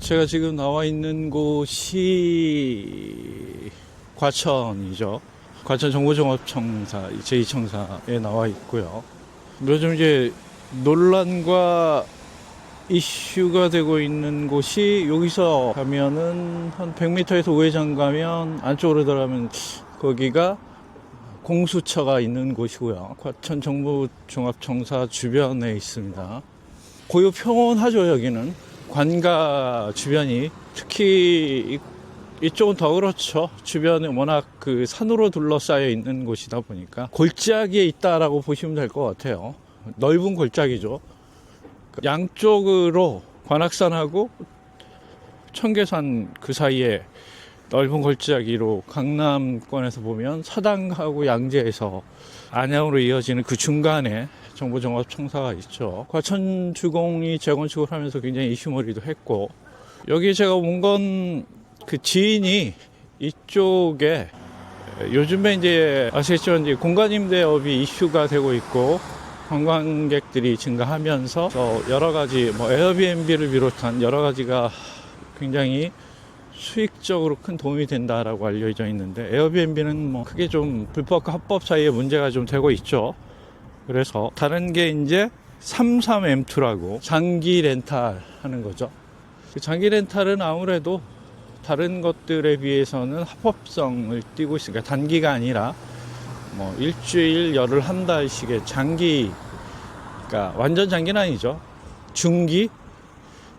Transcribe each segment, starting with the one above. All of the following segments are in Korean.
제가 지금 나와 있는 곳이 과천이죠. 과천 정보종합청사 제2청사에 나와 있고요. 요즘 이제 논란과 이슈가 되고 있는 곳이 여기서 가면은 한 100m에서 우회전 가면 안쪽으로 들어가면 거기가 공수처가 있는 곳이고요. 과천 정보종합청사 주변에 있습니다. 고유 평온하죠 여기는 관가 주변이 특히 이- 이쪽은 더 그렇죠. 주변에 워낙 그 산으로 둘러싸여 있는 곳이다 보니까 골짜기에 있다라고 보시면 될 것 같아요. 넓은 골짜기죠. 양쪽으로 관악산하고 청계산 그 사이에 넓은 골짜기로 강남권에서 보면 서당하고 양재에서 안양으로 이어지는 그 중간에 정보종합청사가 있죠. 과천주공이 재건축을 하면서 굉장히 이슈머리도 했고 여기 제가 온 건 그 지인이 이쪽에 요즘에 이제 아시겠지만 이제 공간임대업이 이슈가 되고 있고 관광객들이 증가하면서 어, 여러 가지 뭐 에어비앤비를 비롯한 여러 가지가 굉장히 수익적으로 큰 도움이 된다라고 알려져 있는데 에어비앤비는 뭐 크게 좀 불법과 합법 사이에 문제가 좀 되고 있죠. 그래서 다른 게 이제 33M2라고 장기 렌탈 하는 거죠. 그 장기 렌탈은 아무래도 다른 것들에 비해서는 합법성을 띠고 있으니까 단기가 아니라 뭐 일주일, 열흘, 한 달씩의 장기, 그러니까 완전 장기는 아니죠. 중기,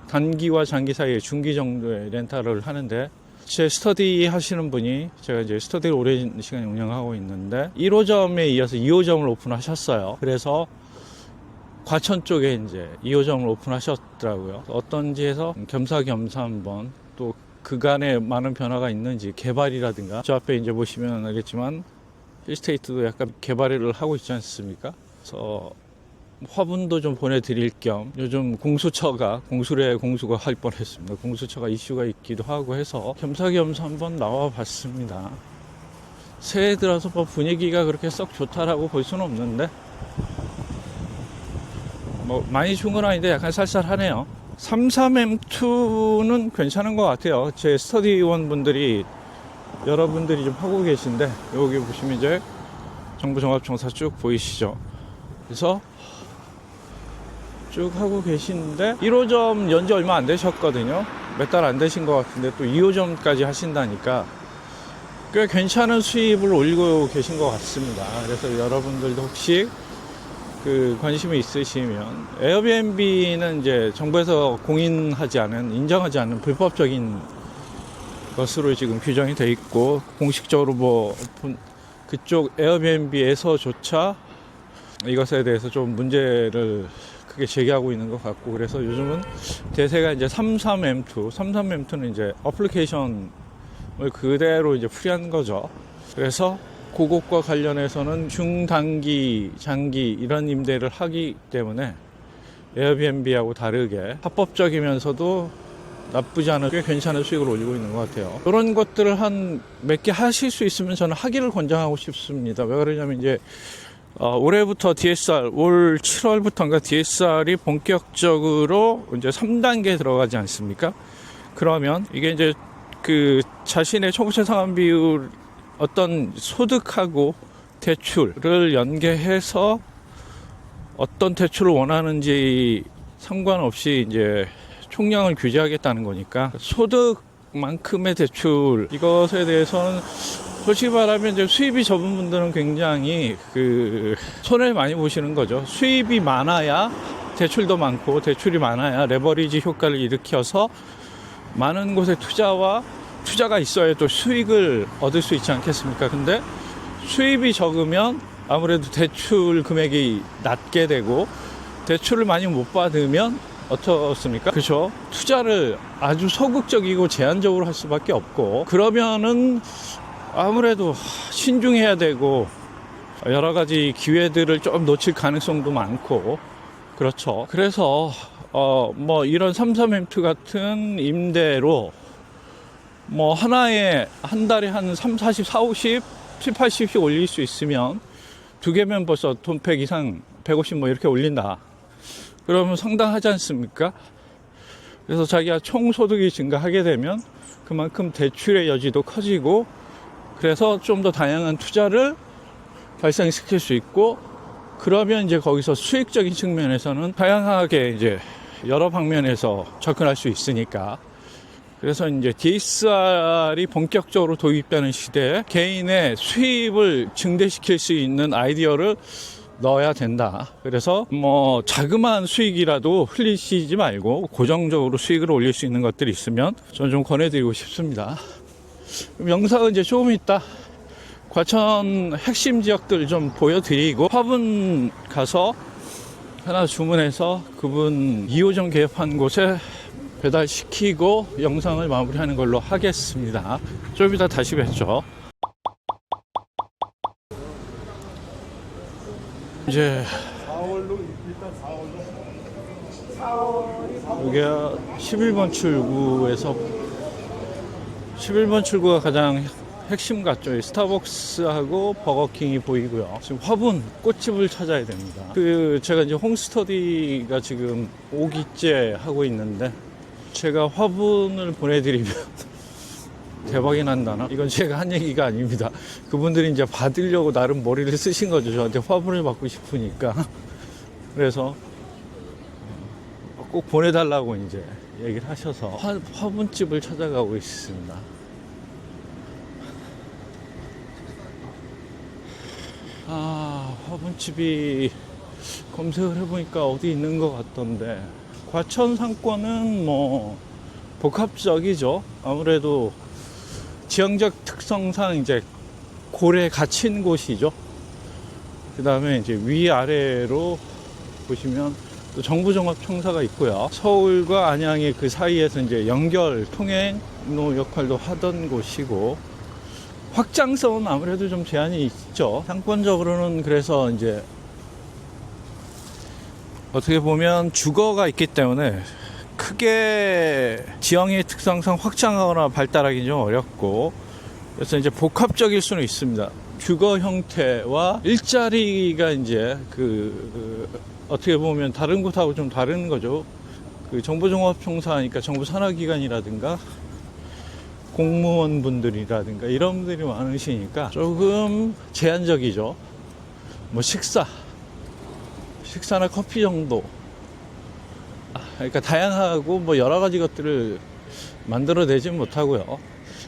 단기와 장기 사이에 중기 정도의 렌탈을 하는데 제 스터디 하시는 분이 제가 이제 스터디를 오랜 시간 운영하고 있는데 1호점에 이어서 2호점을 오픈하셨어요. 그래서 과천 쪽에 이제 2호점을 오픈하셨더라고요. 어떤지 해서 겸사겸사 한번 또 그간에 많은 변화가 있는지 개발이라든가 저 앞에 이제 보시면 알겠지만 힐스테이트도 약간 개발을 하고 있지 않습니까? 그래서 화분도 좀 보내드릴 겸 요즘 공수처가 공수래 공수가 할 뻔했습니다. 공수처가 이슈가 있기도 하고 해서 겸사겸사 한번 나와 봤습니다. 새해 들어서 뭐 분위기가 그렇게 썩 좋다라고 볼 수는 없는데 뭐 많이 좋은 건 아닌데 약간 쌀쌀하네요. 33M2는 괜찮은 것 같아요. 제 스터디원 분들이 여러분들이 좀 하고 계신데 여기 보시면 이제 정부종합청사 쭉 보이시죠. 그래서 쭉 하고 계시는데 1호점 연지 얼마 안 되셨거든요. 몇 달 안 되신 것 같은데 또 2호점까지 하신다니까 꽤 괜찮은 수입을 올리고 계신 것 같습니다. 그래서 여러분들도 혹시 그 관심이 있으시면 에어비앤비는 이제 정부에서 공인하지 않은 인정하지 않는 불법적인 것으로 지금 규정이 돼 있고 공식적으로 뭐 본- 그쪽 에어비앤비에서조차 이것에 대해서 좀 문제를 크게 제기하고 있는 것 같고 그래서 요즘은 대세가 이제 33M2, 33M2는 이제 어플리케이션을 그대로 이제 풀이한 거죠. 그래서 그것과 관련해서는 중단기, 장기 이런 임대를 하기 때문에 에어비앤비하고 다르게 합법적이면서도 나쁘지 않은 꽤 괜찮은 수익을 올리고 있는 것 같아요. 이런 것들을 한 몇 개 하실 수 있으면 저는 하기를 권장하고 싶습니다. 왜 그러냐면 이제 어, 올해부터 DSR, 올 7월부터인가 DSR이 본격적으로 이제 3단계에 들어가지 않습니까? 그러면 이게 이제 그 자신의 총부채 상환 비율 어떤 소득하고 대출을 연계해서 어떤 대출을 원하는지 상관없이 이제 총량을 규제하겠다는 거니까 소득만큼의 대출 이것에 대해서는 솔직히 말하면 이제 수입이 적은 분들은 굉장히 그 손해를 많이 보시는 거죠. 수입이 많아야 대출도 많고 대출이 많아야 레버리지 효과를 일으켜서 많은 곳에 투자와 투자가 있어야 또 수익을 얻을 수 있지 않겠습니까? 근데 수입이 적으면 아무래도 대출 금액이 낮게 되고 대출을 많이 못 받으면 어떻습니까? 그죠? 투자를 아주 소극적이고 제한적으로 할 수밖에 없고 그러면은 아무래도 신중해야 되고 여러 가지 기회들을 좀 놓칠 가능성도 많고 그렇죠. 그래서 어 뭐 이런 33M2 같은 임대로 뭐 하나에 한 달에 한 3, 40, 4, 50, 7, 80씩 올릴 수 있으면 두 개면 벌써 돈 100 이상 150 뭐 이렇게 올린다. 그러면 상당하지 않습니까? 그래서 자기가 총 소득이 증가하게 되면 그만큼 대출의 여지도 커지고 그래서 좀 더 다양한 투자를 발생시킬 수 있고 그러면 이제 거기서 수익적인 측면에서는 다양하게 이제 여러 방면에서 접근할 수 있으니까 그래서 이제 DSR이 본격적으로 도입되는 시대에 개인의 수입을 증대시킬 수 있는 아이디어를 넣어야 된다. 그래서 뭐 자그마한 수익이라도 흘리시지 말고 고정적으로 수익을 올릴 수 있는 것들이 있으면 저는 좀 권해드리고 싶습니다. 영상은 이제 조금 있다. 과천 핵심 지역들 좀 보여드리고 화분 가서 하나 주문해서 그분 2호점 개업한 곳에 배달시키고 영상을 마무리하는 걸로 하겠습니다. 좀 이따 다시 뵙죠. 이제 4월로 일단 4월로 여기가 11번 출구에서 11번 출구가 가장 핵심 같죠. 이 스타벅스하고 버거킹이 보이고요. 지금 화분 꽃집을 찾아야 됩니다. 그 제가 이제 홈스터디가 지금 5기째 하고 있는데 제가 화분을 보내드리면 대박이 난다나? 이건 제가 한 얘기가 아닙니다. 그분들이 이제 받으려고 나름 머리를 쓰신 거죠. 저한테 화분을 받고 싶으니까. 그래서 꼭 보내달라고 이제 얘기를 하셔서 화, 화분집을 찾아가고 있습니다. 아, 화분집이 검색을 해보니까 어디 있는 것 같던데. 과천 상권은 뭐 복합적이죠. 아무래도 지형적 특성상 이제 고래 갇힌 곳이죠. 그 다음에 이제 위아래로 보시면 또 정부종합청사가 있고요. 서울과 안양의 그 사이에서 이제 연결 통행로 역할도 하던 곳이고 확장성은 아무래도 좀 제한이 있죠. 상권적으로는 그래서 이제 어떻게 보면 주거가 있기 때문에 크게 지형의 특성상 확장하거나 발달하기 좀 어렵고 그래서 이제 복합적일 수는 있습니다. 주거 형태와 일자리가 이제 그, 그 어떻게 보면 다른 곳하고 좀 다른 거죠. 그 정보종합청사니까 정부 산하기관이라든가 공무원분들이라든가 이런 분들이 많으시니까 조금 제한적이죠. 뭐 식사, 식사나 커피 정도. 아, 그러니까 다양하고 뭐 여러 가지 것들을 만들어내지 못하고요.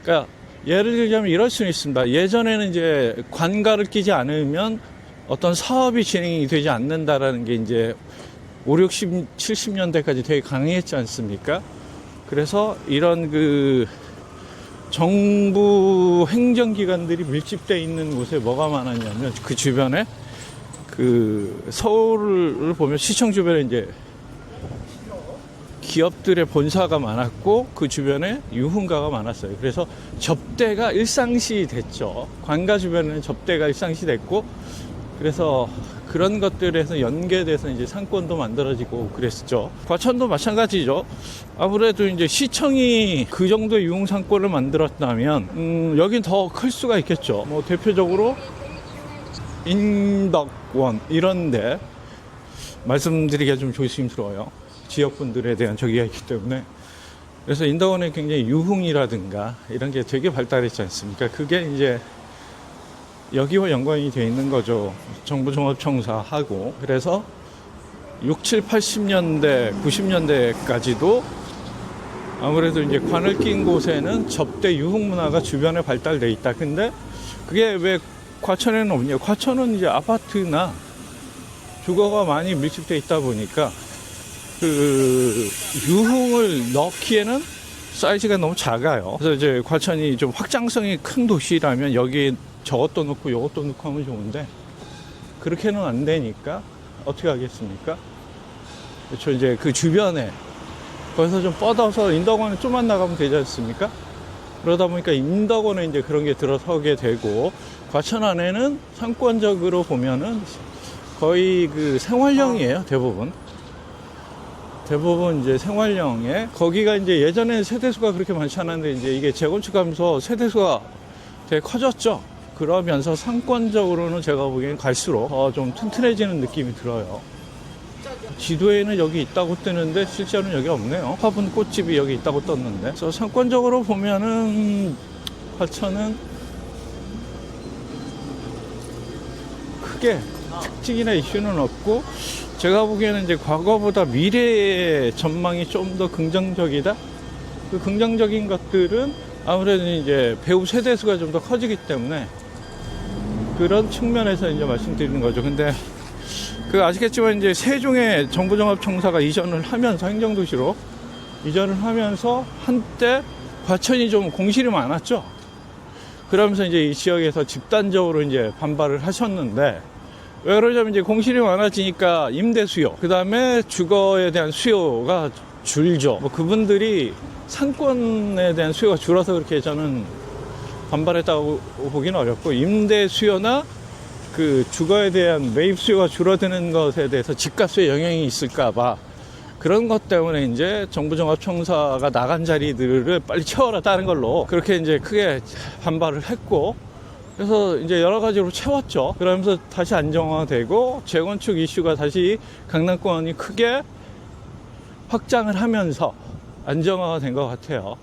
그러니까 예를 들자면 이럴 수는 있습니다. 예전에는 이제 관가를 끼지 않으면 어떤 사업이 진행이 되지 않는다라는 게 이제 5, 60, 70년대까지 되게 강했지 않습니까? 그래서 이런 그 정부 행정기관들이 밀집되어 있는 곳에 뭐가 많았냐면 그 주변에 그 서울을 보면 시청 주변에 이제 기업들의 본사가 많았고 그 주변에 유흥가가 많았어요. 그래서 접대가 일상시 됐죠. 관가 주변에는 접대가 일상시 됐고 그래서 그런 것들에서 연계돼서 이제 상권도 만들어지고 그랬었죠. 과천도 마찬가지죠. 아무래도 이제 시청이 그 정도의 유흥 상권을 만들었다면 음, 여긴 더 클 수가 있겠죠. 뭐 대표적으로 인덕원 이런데 말씀드리기가 좀 조심스러워요. 지역분들에 대한 저기가 있기 때문에 그래서 인덕원에 굉장히 유흥이라든가 이런 게 되게 발달했지 않습니까? 그게 이제 여기와 연관이 되어 있는 거죠. 정부 종합청사하고 그래서 6, 7, 80년대, 90년대까지도 아무래도 이제 관을 낀 곳에는 접대 유흥 문화가 주변에 발달돼 있다. 근데 그게 왜 과천에는 없냐? 과천은 이제 아파트나 주거가 많이 밀집돼 있다 보니까 그 유흥을 넣기에는 사이즈가 너무 작아요. 그래서 이제 과천이 좀 확장성이 큰 도시라면 여기 저것도 넣고 이것도 넣고 하면 좋은데 그렇게는 안 되니까 어떻게 하겠습니까? 그렇죠. 이제 그 주변에 거기서 좀 뻗어서 인덕원에 좀만 나가면 되지 않습니까? 그러다 보니까 인덕원에 이제 그런 게 들어서게 되고 과천 안에는 상권적으로 보면은 거의 그 생활형이에요 대부분 대부분 이제 생활형에 거기가 이제 예전에는 세대수가 그렇게 많지 않았는데 이제 이게 재건축하면서 세대수가 되게 커졌죠 그러면서 상권적으로는 제가 보기엔 갈수록 어, 좀 튼튼해지는 느낌이 들어요 지도에는 여기 있다고 뜨는데 실제로는 여기 없네요. 화분 꽃집이 여기 있다고 떴는데. 그래서 상권적으로 보면은 화천은 크게 특징이나 이슈는 없고 제가 보기에는 이제 과거보다 미래의 전망이 좀 더 긍정적이다. 그 긍정적인 것들은 아무래도 이제 배우 세대 수가 좀 더 커지기 때문에 그런 측면에서 이제 말씀드리는 거죠. 근데 그 아시겠지만 이제 세종의 정부종합청사가 이전을 하면서 행정도시로 이전을 하면서 한때 과천이 좀 공실이 많았죠. 그러면서 이제 이 지역에서 집단적으로 이제 반발을 하셨는데 왜 그러냐면 이제 공실이 많아지니까 임대 수요, 그 다음에 주거에 대한 수요가 줄죠. 뭐 그분들이 상권에 대한 수요가 줄어서 그렇게 저는 반발했다고 보기는 어렵고 임대 수요나 그 주거에 대한 매입 수요가 줄어드는 것에 대해서 집값에 영향이 있을까봐 그런 것 때문에 이제 정부종합청사가 나간 자리들을 빨리 채워라 다른 걸로 그렇게 이제 크게 반발을 했고 그래서 이제 여러 가지로 채웠죠. 그러면서 다시 안정화되고 재건축 이슈가 다시 강남권이 크게 확장을 하면서 안정화가 된 것 같아요.